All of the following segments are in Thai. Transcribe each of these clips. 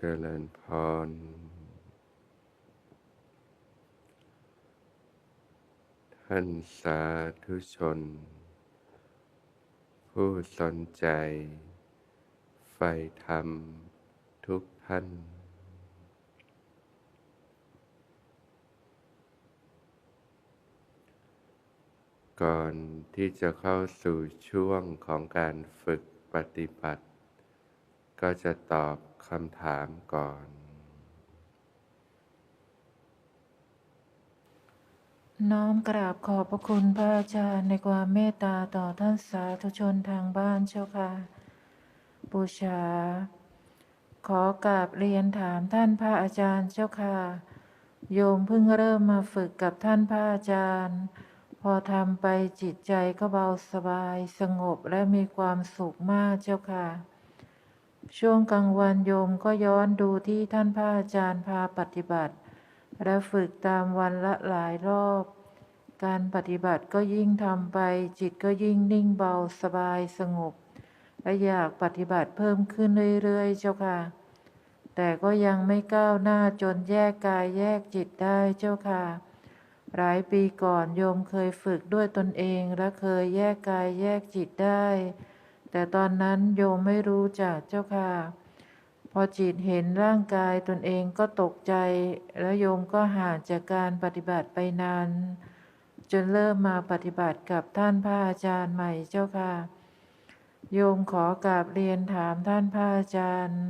เจริญพร ท่านสาธุชน ผู้สนใจใฝ่ธรรมทุกท่าน ก่อนที่จะเข้าสู่ช่วงของการฝึกปฏิบัติ ก็จะตอบ คำถามก่อน น้อมกราบขอบพระคุณพระอาจารย์ในความเมตตาต่อท่านสาธุชนทางบ้านเจ้าค่ะบูชา ขอกราบเรียนถามท่านพระอาจารย์เจ้าค่ะ โยมเพิ่งเริ่มมาฝึกกับท่านพระอาจารย์ พอทำไปจิตใจก็เบาสบายสงบและมีความสุขมากเจ้าค่ะ ช่วงกลางวันโยมก็ย้อนดูที่ท่านพระอาจารย์พาปฏิบัติ และฝึกตามวันละหลายรอบ การปฏิบัติก็ยิ่งทำไป จิตก็ยิ่งนิ่งเบาสบายสงบ และอยากปฏิบัติเพิ่มขึ้นเรื่อยๆ เจ้าค่ะ แต่ก็ยังไม่ก้าวหน้าจนแยกกายแยกจิตได้เจ้าค่ะ หลายปีก่อนโยมเคยฝึกด้วยตนเองและเคยแยกกายแยกจิตได้ แต่ตอนนั้นโยมไม่รู้จักเจ้าค่ะ พอจิตเห็นร่างกายตนเองก็ตกใจ แล้วโยมก็ห่างจากการปฏิบัติไปนานจนเริ่มมาปฏิบัติกับท่านพระอาจารย์ใหม่เจ้าค่ะ โยมขอกราบเรียนถามท่านพระอาจารย์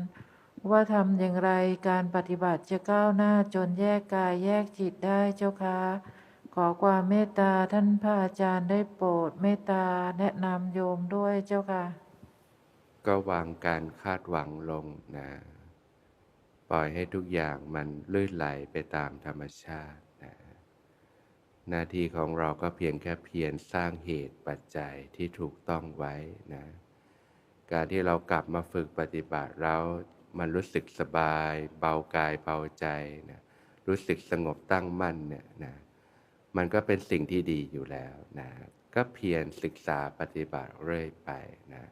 ว่าทำอย่างไรการปฏิบัติจะก้าวหน้าจนแยกกายแยกจิตได้เจ้าค่ะ ขอความเมตตาท่านพระอาจารย์ได้โปรดเมตตาแนะนำโยมด้วยเจ้าค่ะ ก็วางการคาดหวังลงนะ ปล่อยให้ทุกอย่างมันลื่นไหลไปตามธรรมชาตินะ หน้าที่ของเราก็เพียงแค่เพียรสร้างเหตุปัจจัยที่ถูกต้องไว้นะ การที่เรากลับมาฝึกปฏิบัติเรามันรู้สึกสบาย เบากายเบาใจนะ รู้สึกสงบตั้งมั่นเนี่ยนะ มันก็เป็นสิ่งที่ดีอยู่แล้วนะก็เพียรศึกษาปฏิบัติเรื่อยไปนะ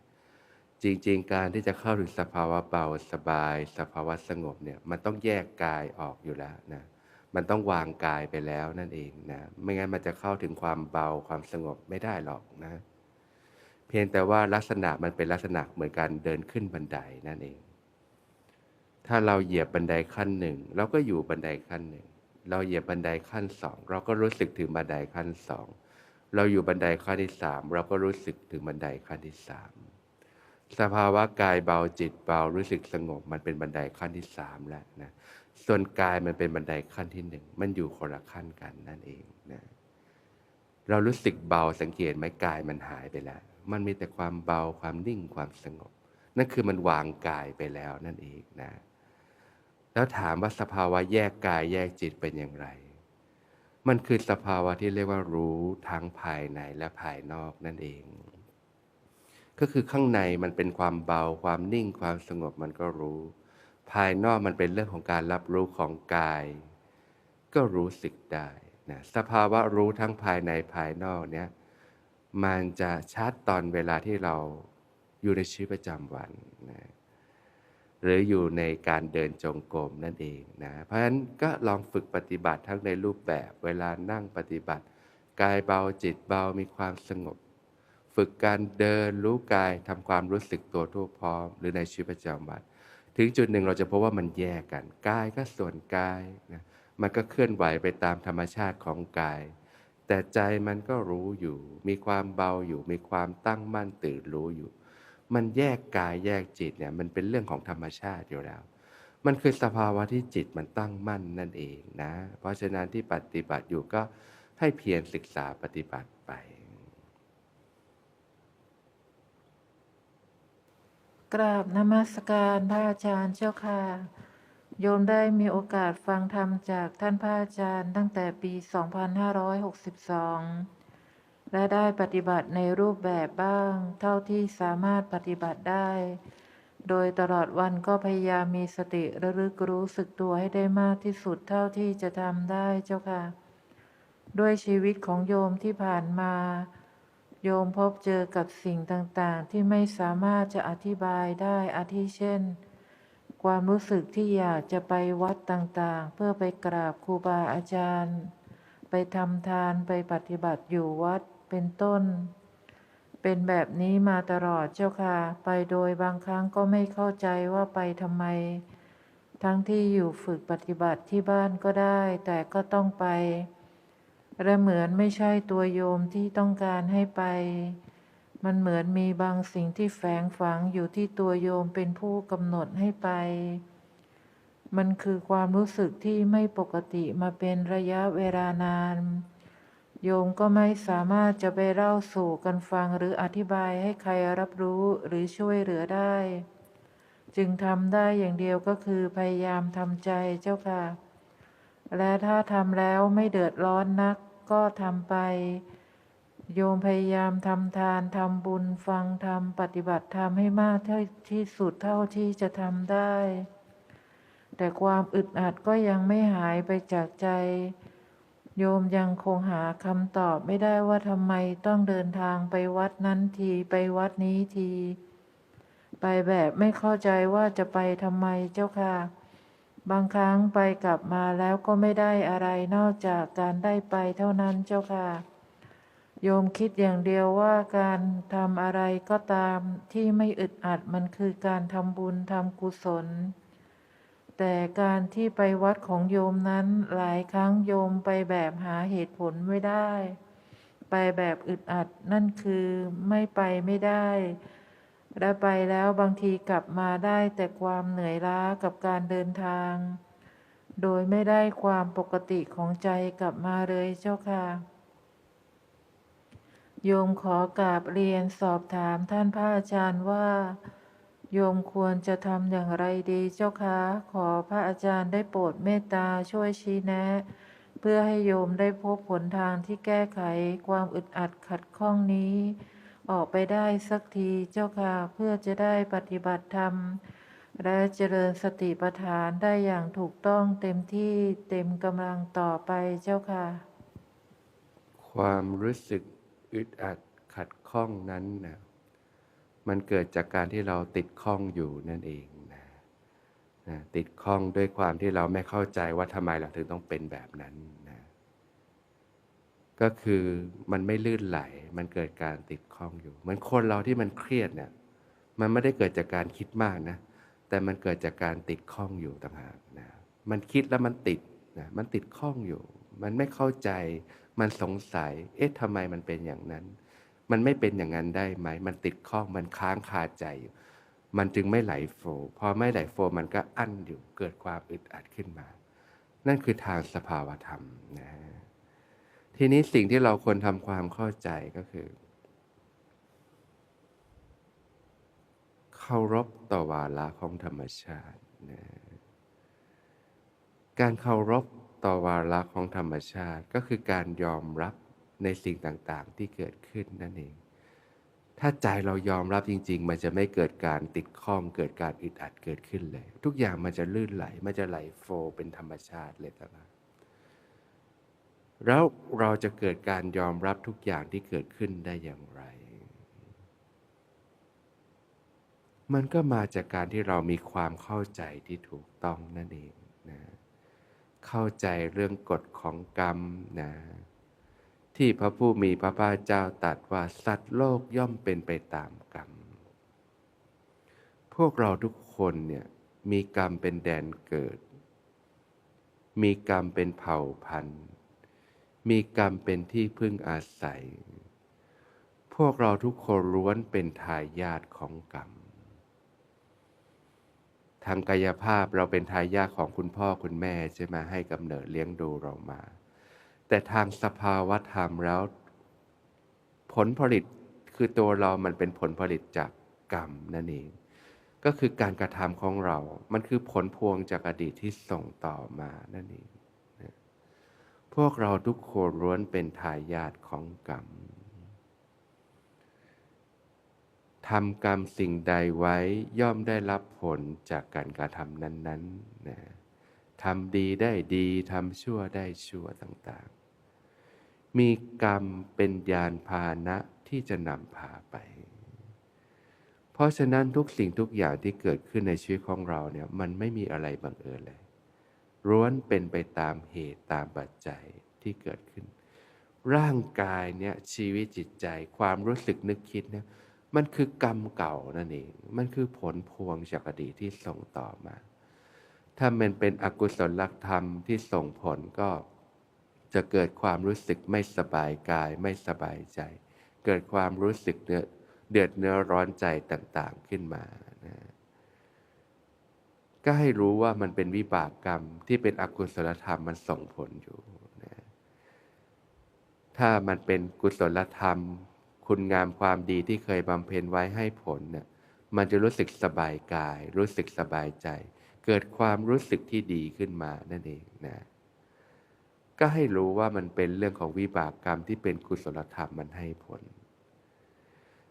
จริง ๆ การที่จะเข้าถึงสภาวะเบาสบาย สภาวะสงบเนี่ยมันต้องแยกกายออกอยู่แล้วนะมันต้องวางกายไปแล้วนั่นเองนะไม่งั้นมันจะเข้าถึงความเบาความสงบไม่ได้หรอกนะ เพียงแต่ว่าลักษณะมันเป็นลักษณะเหมือนการเดินขึ้นบันไดนั่นเอง ถ้าเราเหยียบบันไดขั้นหนึ่งเราก็อยู่บันไดขั้นหนึ่ง เราเหยียบบันไดขั้นสองเราก็รู้สึกถึงบันไดขั้นสองเราอยู่บันไดขั้นที่สามเราก็รู้สึกถึงบันไดขั้นที่สามสภาวะกายเบาจิตเบารู้สึกสงบมันเป็นบันไดขั้นที่สามแล้วนะส่วนกายมันเป็นบันไดขั้นที่หนึ่งมันอยู่คนละขั้นกันนั่นเองนะเรารู้สึกเบาสังเกตไหมกายมันหายไปแล้ว มันมีแต่ความเบาความนิ่งความสงบ นั่นคือมันวางกายไปแล้วนั่นเองนะ แล้วถามว่าสภาวะแยกกายแยกจิตเป็นอย่างไร มันคือสภาวะที่เรียกว่ารู้ทั้งภายในและภายนอกนั่นเอง ก็คือข้างในมันเป็นความเบาความนิ่งความสงบมันก็รู้ ภายนอกมันเป็นเรื่องของการรับรู้ของกาย ก็รู้สึกได้นะสภาวะรู้ทั้งภายในภายนอกเนี้ยมันจะชัดตอนเวลาที่เราอยู่ในชีวิตประจำวันนะ หรืออยู่ในการเดินจงกรมนั่นเองนะ เพราะฉะนั้นก็ลองฝึกปฏิบัติทั้งในรูปแบบเวลานั่งปฏิบัติ กายเบาจิตเบามีความสงบ ฝึกการเดินรู้กายทำความรู้สึกตัวทั่วพร้อม หรือในชีวิตประจำวัน ถึงจุดหนึ่งเราจะพบว่ามันแยกกันกายก็ส่วนกายนะมันก็เคลื่อนไหวไปตามธรรมชาติของกาย แต่ใจมันก็รู้อยู่ มีความเบาอยู่ มีความตั้งมั่นตื่นรู้อยู่ มันแยกกายแยกจิตเนี่ยมันเป็นเรื่องของธรรมชาติอยู่แล้ว มันคือสภาวะที่จิตมันตั้งมั่นนั่นเองนะ เพราะฉะนั้นที่ปฏิบัติอยู่ก็ให้เพียรศึกษาปฏิบัติไป กราบนมัสการพระอาจารย์เจ้าค่ะ โยมได้มีโอกาสฟังธรรมจากท่านพระอาจารย์ตั้งแต่ปี 2562 และได้ปฏิบัติในรูปแบบบ้าง เท่าที่สามารถปฏิบัติได้ โดยตลอดวันก็พยายามมีสติระลึกรู้สึกตัวให้ได้มากที่สุดเท่าที่จะทำได้เจ้าค่ะ ด้วยชีวิตของโยมที่ผ่านมา โยมพบเจอกับสิ่งต่างๆ ที่ไม่สามารถจะอธิบายได้อาทิเช่น ความรู้สึกที่อยากจะไปวัดต่างๆ เพื่อไปกราบครูบาอาจารย์ ไปทำทานไปปฏิบัติอยู่วัด เป็นต้น เป็นแบบนี้มาตลอดเจ้าค่ะ ไปโดยบางครั้งก็ไม่เข้าใจว่าไปทำไม ทั้งที่อยู่ฝึกปฏิบัติที่บ้านก็ได้ แต่ก็ต้องไปและเหมือนไม่ใช่ตัวโยมที่ต้องการให้ไป มันเหมือนมีบางสิ่งที่แฝงฝังอยู่ที่ตัวโยมเป็นผู้กำหนดให้ไป มันคือความรู้สึกที่ไม่ปกติมาเป็นระยะเวลานาน โยมก็ไม่สามารถจะไปเล่าสู่กันฟังหรืออธิบายให้ใครรับรู้หรือช่วยเหลือได้ จึงทำได้อย่างเดียวก็คือพยายามทำใจเจ้าค่ะ และถ้าทำแล้วไม่เดือดร้อนนักก็ทำไป โยมพยายามทำทานทำบุญฟังธรรมปฏิบัติธรรมให้มากเท่าที่สุดเท่าที่จะทำได้ แต่ความอึดอัดก็ยังไม่หายไปจากใจ โยมยังคงหาคำตอบไม่ได้ว่าทำไมต้องเดินทางไปวัดนั้นทีไปวัดนี้ที ไปแบบไม่เข้าใจว่าจะไปทำไมเจ้าค่ะ บางครั้งไปกลับมาแล้วก็ไม่ได้อะไรนอกจากการได้ไปเท่านั้นเจ้าค่ะ โยมคิดอย่างเดียวว่าการทำอะไรก็ตามที่ไม่อึดอัดมันคือการทำบุญทำกุศล แต่การที่ไปวัดของโยมนั้นหลายครั้งโยมไปแบบหาเหตุผลไม่ได้ ไปแบบอึดอัดนั่นคือไม่ไปไม่ได้และไปแล้วบางทีกลับมาได้แต่ความเหนื่อยล้ากับการเดินทาง โดยไม่ได้ความปกติของใจกลับมาเลยเจ้าค่ะ โยมขอกราบเรียนสอบถามท่านพระอาจารย์ว่า โยมควรจะทำอย่างไรดีเจ้าคะขอพระอาจารย์ได้โปรดเมตตาช่วยชี้แนะ เพื่อให้โยมได้พบผลทางที่แก้ไขความอึดอัดขัดข้องนี้ ออกไปได้สักทีเจ้าค่ะเพื่อจะได้ปฏิบัติธรรม และเจริญสติปัฏฐานได้อย่างถูกต้องเต็มที่เต็มกำลังต่อไปเจ้าค่ะ ความรู้สึกอึดอัดขัดข้องนั้นนะ มันเกิดจากการที่เราติดข้องอยู่นั่นเองนะนะติดข้องด้วยความที่เราไม่เข้าใจว่าทำไมเราถึงต้องเป็นแบบนั้นนะก็คือมันไม่ลื่นไหล มันเกิดการติดข้องอยู่ เหมือนคนเราที่มันเครียดเนี่ย มันไม่ได้เกิดจากการคิดมากนะ แต่มันเกิดจากการติดข้องอยู่ต่างหากนะ มันคิดแล้วมันติดนะ มันติดข้องอยู่ มันไม่เข้าใจ มันสงสัย เอ๊ะทำไมมันเป็นอย่างนั้น มันไม่เป็นอย่างนั้นได้ไหม มันติดข้อง มันค้างคาใจอยู่มันจึงไม่ไหลโฟร์พอไม่ไหลโฟร์มันก็อั้นอยู่ เกิดความอึดอัดขึ้นมา นั่นคือทางสภาวธรรมนะทีนี้สิ่งที่เราควรทำความเข้าใจก็คือเคารพต่อวาระของธรรมชาตินะการเคารพต่อวาระของธรรมชาติก็คือการยอมรับ ในสิ่งต่างๆ ที่เกิดขึ้นนั่นเอง ถ้าใจเรายอมรับจริง ๆ มันจะไม่เกิดการติดข้องเกิดการอึดอัดเกิดขึ้นเลย ทุกอย่างมันจะลื่นไหล มันจะไหลโฟลเป็นธรรมชาติเลยต่างๆแล้วเราจะเกิดการยอมรับทุกอย่างที่เกิดขึ้นได้อย่างไร มันก็มาจากการที่เรามีความเข้าใจที่ถูกต้องนั่นเองนะ เข้าใจเรื่องกฎของกรรมนะ ที่พระผู้มีพระภาคเจ้าตรัสว่าสัตว์โลกย่อมเป็นไปตามกรรม พวกเราทุกคนเนี่ยมีกรรมเป็นแดนเกิด มีกรรมเป็นเผ่าพันธุ์ มีกรรมเป็นที่พึ่งอาศัย พวกเราทุกคนล้วนเป็นทายาทของกรรม ทางกายภาพเราเป็นทายาทของคุณพ่อคุณแม่ใช่ไหมให้กำเนิดเลี้ยงดูเรามา แต่ทางสภาวธรรมแล้ว ผลผลิตคือตัวเรามันเป็นผลผลิตจากกรรมนั่นเอง ก็คือการกระทำของเรา มันคือผลพวงจากอดีตที่ส่งต่อมานั่นเองนะพวกเราทุกคนล้วนเป็นทายาทของกรรมทำกรรมสิ่งใดไว้ย่อมได้รับผลจากการกระทำนั้นๆนะ ทำดีได้ดีทำชั่วได้ชั่วต่างๆ มีกรรมเป็นยานพาหนะที่จะนำพาไป เพราะฉะนั้นทุกสิ่งทุกอย่างที่เกิดขึ้นในชีวิตของเราเนี่ยมันไม่มีอะไรบังเอิญเลยล้วนเป็นไปตามเหตุตามปัจจัยที่เกิดขึ้น ร่างกายเนี่ยชีวิตจิตใจความรู้สึกนึกคิดเนี่ยมันคือกรรมเก่านั่นเอง มันคือผลพวงจากอดีตที่ส่งต่อมา ถ้ามันเป็นอกุศลธรรมที่ส่งผลก็จะเกิดความรู้สึกไม่สบายกายไม่สบายใจ เกิดความรู้สึกเนื้อเดือดเนื้อร้อนใจต่างๆขึ้นมานะก็ให้รู้ว่ามันเป็นวิบากกรรมที่เป็นอกุศลธรรมมันส่งผลอยู่นะถ้ามันเป็นกุศลธรรม คุณงามความดีที่เคยบำเพ็ญไว้ให้ผลเนี่ยมันจะรู้สึกสบายกาย รู้สึกสบายใจ เกิดความรู้สึกที่ดีขึ้นมานั่นเองนะก็ให้รู้ว่ามันเป็นเรื่องของวิบากกรรมที่เป็นกุศลธรรมมันให้ผล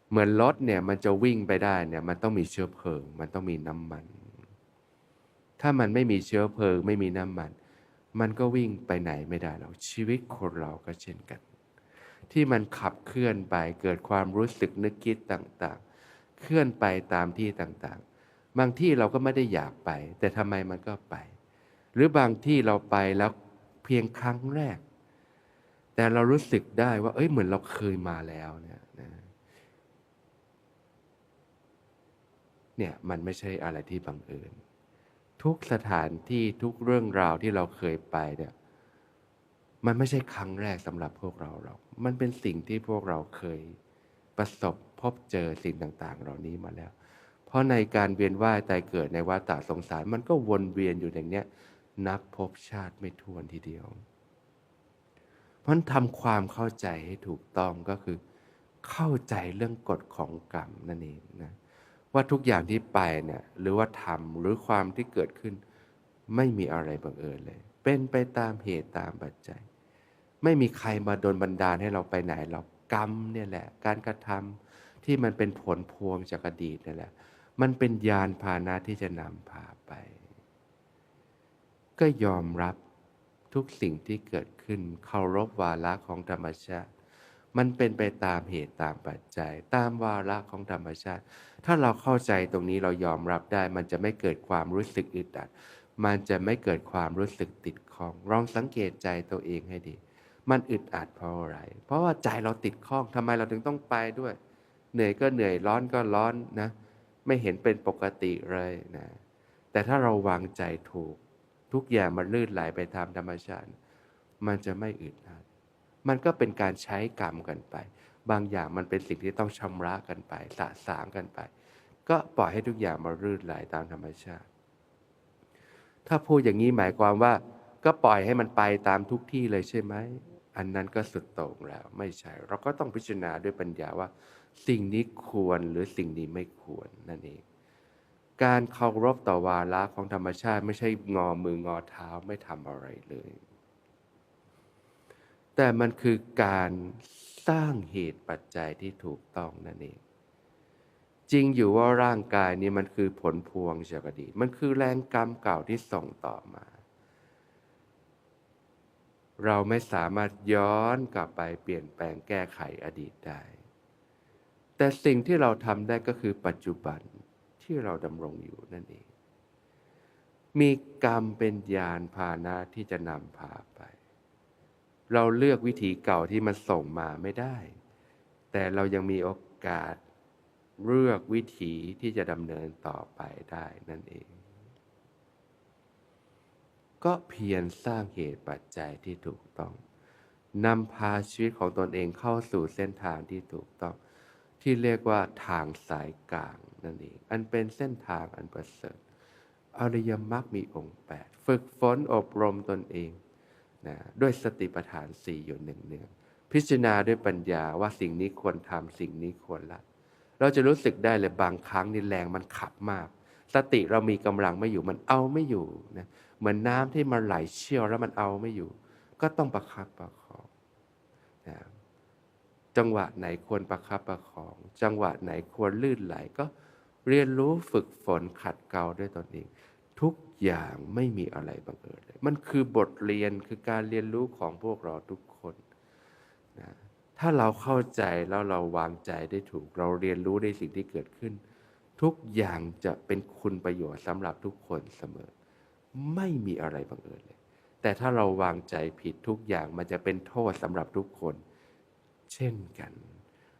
เหมือนรถเนี่ยมันจะวิ่งไปได้เนี่ยมันต้องมีเชื้อเพลิง มันต้องมีน้ำมัน ถ้ามันไม่มีเชื้อเพลิง ไม่มีน้ำมัน มันก็วิ่งไปไหนไม่ได้หรอกชีวิตคนเราก็เช่นกัน ที่มันขับเคลื่อนไปเกิดความรู้สึกนึกคิดต่างๆ เคลื่อนไปตามที่ต่างๆ บางที่เราก็ไม่ได้อยากไป แต่ทำไมมันก็ไป หรือบางที่เราไปแล้วเพียงครั้งแรก แต่เรารู้สึกได้ว่า เอ้ยเหมือนเราเคยมาแล้วเนี่ยนะเนี่ยมันไม่ใช่อะไรที่บังเอิญทุกสถานที่ทุกเรื่องราวที่เราเคยไปเนี่ยมันไม่ใช่ครั้งแรกสำหรับพวกเราหรอก มันเป็นสิ่งที่พวกเราเคยประสบพบเจอสิ่งต่าง ๆ เหล่านี้มาแล้ว ราะในการเวียนว่ายตายเกิดในวัฏฏะสงสาร มันก็วนเวียนอยู่อย่างเนี้ยนับพบชาติไม่ท้วนทีเดียว เพราะทำความเข้าใจให้ถูกต้องก็คือ เข้าใจเรื่องกฎของกรรมนั่นเองนะว่าทุกอย่างที่ไปเนี่ยหรือว่าทำหรือความที่เกิดขึ้น ไม่มีอะไรบังเอิญเลย เป็นไปตามเหตุตามปัจจัย ไม่มีใครมาโดนบันดาลให้เราไปไหนเรากรรมเนี่ยแหละ การกระทำที่มันเป็นผลพวงจากอดีตนี่แหละ มันเป็นยานพาหนะที่จะนำพาไป ก็ยอมรับทุกสิ่งที่เกิดขึ้นเคารพวาระของธรรมชาติ มันเป็นไปตามเหตุตามปัจจัย ตามวาระของธรรมชาติ ถ้าเราเข้าใจตรงนี้เรายอมรับได้ มันจะไม่เกิดความรู้สึกอึดอัด มันจะไม่เกิดความรู้สึกติดข้องลองสังเกตใจตัวเองให้ดี มันอึดอัดเพราะอะไร เพราะว่าใจเราติดข้องทำไมเราถึงต้องไปด้วย เหนื่อยก็เหนื่อยร้อนก็ร้อนนะ ไม่เห็นเป็นปกติเลยนะ แต่ถ้าเราวางใจถูก ทุกอย่างมันลื่นไหลไปตามธรรมชาติ มันจะไม่อึดอัดมันก็เป็นการใช้กรรมกันไป บางอย่างมันเป็นสิ่งที่ต้องชำระกันไป สะสางกันไป ก็ปล่อยให้ทุกอย่างมาลื่นไหลตามธรรมชาติ ถ้าพูดอย่างนี้หมายความว่า ก็ปล่อยให้มันไปตามทุกที่เลยใช่ไหม อันนั้นก็สุดโต่งแล้ว ไม่ใช่ เราก็ต้องพิจารณาด้วยปัญญาว่า สิ่งนี้ควรหรือสิ่งนี้ไม่ควรนั่นเอง การเคารพต่อวาระของธรรมชาติไม่ใช่งอมืองอเท้าไม่ทำอะไรเลย แต่มันคือการสร้างเหตุปัจจัยที่ถูกต้องนั่นเอง จริงอยู่ว่าร่างกายนี้มันคือผลพวงจากอดีตมันคือแรงกรรมเก่าที่ส่งต่อมาเราไม่สามารถย้อนกลับไปเปลี่ยนแปลงแก้ไขอดีตได้ แต่สิ่งที่เราทำได้ก็คือปัจจุบันที่เราดำรงอยู่นั่นเอง มีกรรมเป็นยานพาหนะที่จะนำพาไป เราเลือกวิธีเก่าที่มันส่งมาไม่ได้ แต่เรายังมีโอกาสเลือกวิธีที่จะดำเนินต่อไปได้นั่นเอง ก็เพียรสร้างเหตุปัจจัยที่ถูกต้องนำพาชีวิตของตนเองเข้าสู่เส้นทางที่ถูกต้อง ที่เรียกว่าทางสายกลางนั่นเอง อันเป็นเส้นทางอันประเสริฐอริยมรรคมีองค์แปดฝึกฝนอบรมตนเองนะด้วยสติปัฏฐานสี่อยู่หนึ่งเนืองพิจารณาด้วยปัญญาว่าสิ่งนี้ควรทำสิ่งนี้ควรละ เราจะรู้สึกได้เลยบางครั้งนี่แรงมันขับมาก สติเรามีกำลังไม่อยู่มันเอาไม่อยู่นะเหมือนน้ำที่มันไหลเชี่ยวแล้วมันเอาไม่อยู่ ก็ต้องประคับประคองนะ จังหวะไหนควรประคับประคอง จังหวะไหนควรลื่นไหลก็เรียนรู้ฝึกฝนขัดเกลาด้วยตนเอง ทุกอย่างไม่มีอะไรบังเอิญเลย มันคือบทเรียนคือการเรียนรู้ของพวกเราทุกคนนะถ้าเราเข้าใจแล้วเราวางใจได้ถูก เราเรียนรู้ในสิ่งที่เกิดขึ้น ทุกอย่างจะเป็นคุณประโยชน์สำหรับทุกคนเสมอ ไม่มีอะไรบังเอิญเลย แต่ถ้าเราวางใจผิดทุกอย่างมันจะเป็นโทษสำหรับทุกคน เช่นกัน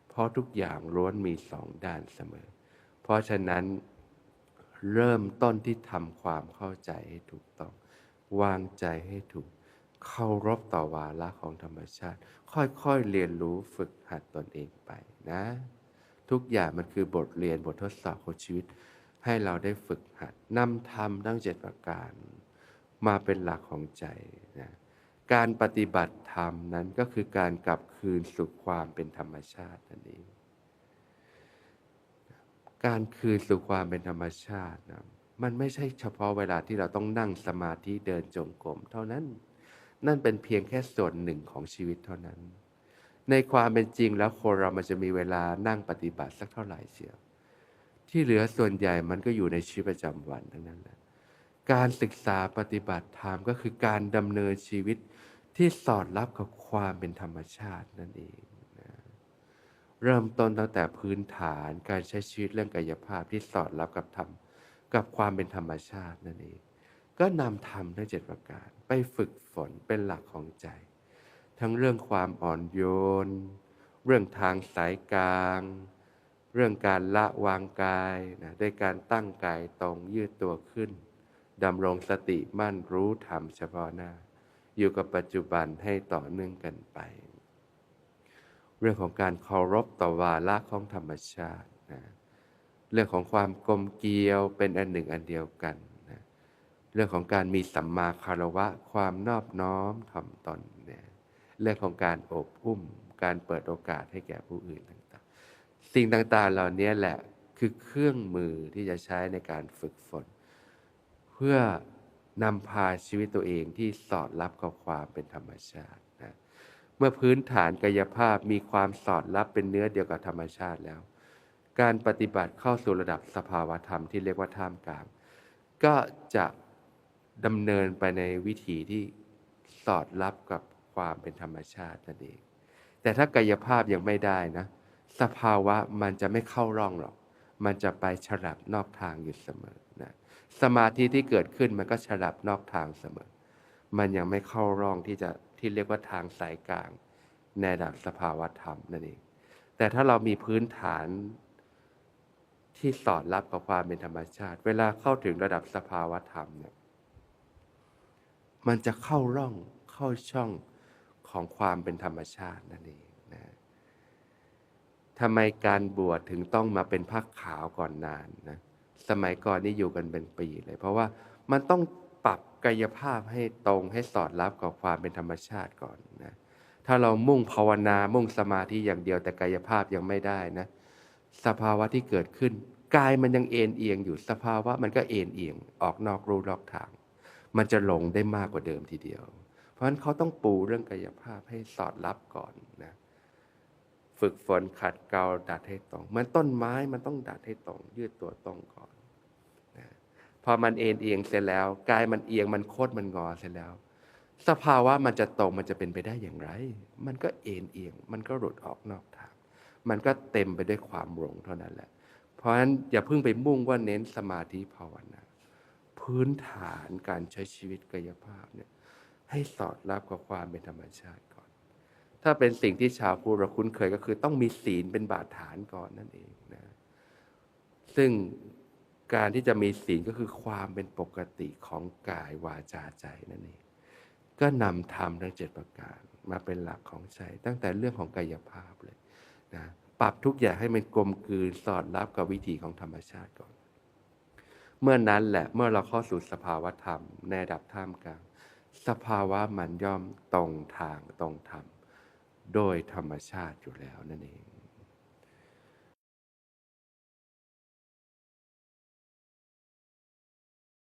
เพราะทุกอย่างล้วนมีสองด้านเสมอ เพราะฉะนั้นเริ่มต้นที่ทำความเข้าใจให้ถูกต้อง วางใจให้ถูก เคารพต่อวาระของธรรมชาติ ค่อยๆเรียนรู้ฝึกหัดตนเองไปนะ ทุกอย่างมันคือบทเรียนบททดสอบของชีวิต ให้เราได้ฝึกหัดนำธรรมทั้งเจ็ดประการ มาเป็นหลักของใจนะ การปฏิบัติธรรมนั้นก็คือการกลับคืนสู่ความเป็นธรรมชาตินั่นเอง การคืนสู่ความเป็นธรรมชาตินะมันไม่ใช่เฉพาะเวลาที่เราต้องนั่งสมาธิเดินจงกรมเท่านั้น นั่นเป็นเพียงแค่ส่วนหนึ่งของชีวิตเท่านั้น ในความเป็นจริงแล้วคนเรามันจะมีเวลานั่งปฏิบัติสักเท่าไหร่เชีย ที่เหลือส่วนใหญ่มันก็อยู่ในชีวิตประจำวันทั้งนั้นแหละการศึกษาปฏิบัติธรรมก็คือการดำเนินชีวิต ที่สอดรับกับความเป็นธรรมชาตินั่นเองนะเริ่มต้นตั้งแต่พื้นฐานการใช้ชีวิตเรื่องกายภาพที่สอดรับกับธรรมกับความเป็นธรรมชาตินั่นเอง ก็นำธรรมทั้งเจ็ดประการ ไปฝึกฝนเป็นหลักของใจ ทั้งเรื่องความอ่อนโยน เรื่องทางสายกลาง เรื่องการละวางกายนะด้วยการตั้งกายตรงยืดตัวขึ้นดำรงสติมั่นรู้ธรรมเฉพาะหน้า อยู่กับปัจจุบันให้ต่อเนื่องกันไป เรื่องของการเคารพต่อวาระของธรรมชาตินะเรื่องของความกลมเกลียวเป็นอันหนึ่งอันเดียวกันนะเรื่องของการมีสัมมาคารวะ ความนอบน้อมถ่อมตนเนี่ยเรื่องของการอบอุ้ม การเปิดโอกาสให้แก่ผู้อื่นต่างๆ สิ่งต่างๆเหล่านี้แหละคือเครื่องมือที่จะใช้ในการฝึกฝน เพื่อ นำพาชีวิตตัวเองที่สอดรับกับความเป็นธรรมชาตินะเมื่อพื้นฐานกายภาพมีความสอดรับเป็นเนื้อเดียวกับธรรมชาติแล้ว การปฏิบัติเข้าสู่ระดับสภาวธรรมที่เรียกว่าท่ามกลาง ก็จะดำเนินไปในวิถีที่สอดรับกับความเป็นธรรมชาตินั่นเอง แต่ถ้ากายภาพยังไม่ได้นะ สภาวะมันจะไม่เข้าร่องหรอก มันจะไปฉลับนอกทางอยู่เสมอ สมาธิที่เกิดขึ้นมันก็ฉลับนอกทางเสมอ มันยังไม่เข้าร่องที่จะที่เรียกว่าทางสายกลางในระดับสภาวธรรมนั่นเอง แต่ถ้าเรามีพื้นฐานที่สอดรับกับความเป็นธรรมชาติ เวลาเข้าถึงระดับสภาวธรรมเนี่ย มันจะเข้าร่องเข้าช่องของความเป็นธรรมชาตินั่นเองนะทำไมการบวชถึงต้องมาเป็นผ้าขาวก่อนนานนะ สมัยก่อนนี่อยู่กันเป็นปีเลย เพราะว่ามันต้องปรับกายภาพให้ตรงให้สอดรับกับความเป็นธรรมชาติก่อนนะถ้าเรามุ่งภาวนามุ่งสมาธิอย่างเดียวแต่กายภาพยังไม่ได้นะสภาวะที่เกิดขึ้นกายมันยังเอ็นเอียงอยู่สภาวะมันก็เอ็นเอียง ออกนอกรูนอกทาง มันจะหลงได้มากกว่าเดิมทีเดียว เพราะฉะนั้นเขาต้องปูเรื่องกายภาพให้สอดรับก่อนนะ ฝึกฝนขัดเกลาดัดให้ตรงเหมือนต้นไม้มันต้องดัดให้ตรง ยืดตัวตรงก่อนนะพอมันเอ็นเอียงเสร็จแล้วกายมันเอียงมันโคดมันงอเสร็จแล้ว สภาวะมันจะตรงมันจะเป็นไปได้อย่างไร มันก็เอ็นเอียง มันก็หลุดออกนอกทาง มันก็เต็มไปด้วยความหลงเท่านั้นแหละ เพราะฉะนั้นอย่าเพิ่งไปมุ่งว่าเน้นสมาธิภาวนาพื้นฐานการใช้ชีวิตกายภาพเนี่ยให้สอดรับกับความเป็นธรรมชาติก ถ้าเป็นสิ่งที่ชาวพุทธเราคุ้นเคยก็คือต้องมีศีลเป็นบาดฐานก่อนนั่นเองนะซึ่งการที่จะมีศีลก็คือความเป็นปกติของกายวาจาใจนั่นเองก็นำธรรมทั้งเจ็ดประการมาเป็นหลักของใจ ตั้งแต่เรื่องของกายภาพเลยนะปรับทุกอย่างให้มันกลมกลืนสอดรับกับวิถีของธรรมชาติก่อน เมื่อนั้นแหละเมื่อเราเข้าสู่สภาวะธรรม ในดับท่ามกลาง สภาวะมันย่อมตรงทางตรงธรรม โดยธรรมชาติอยู่แล้วนั่นเอง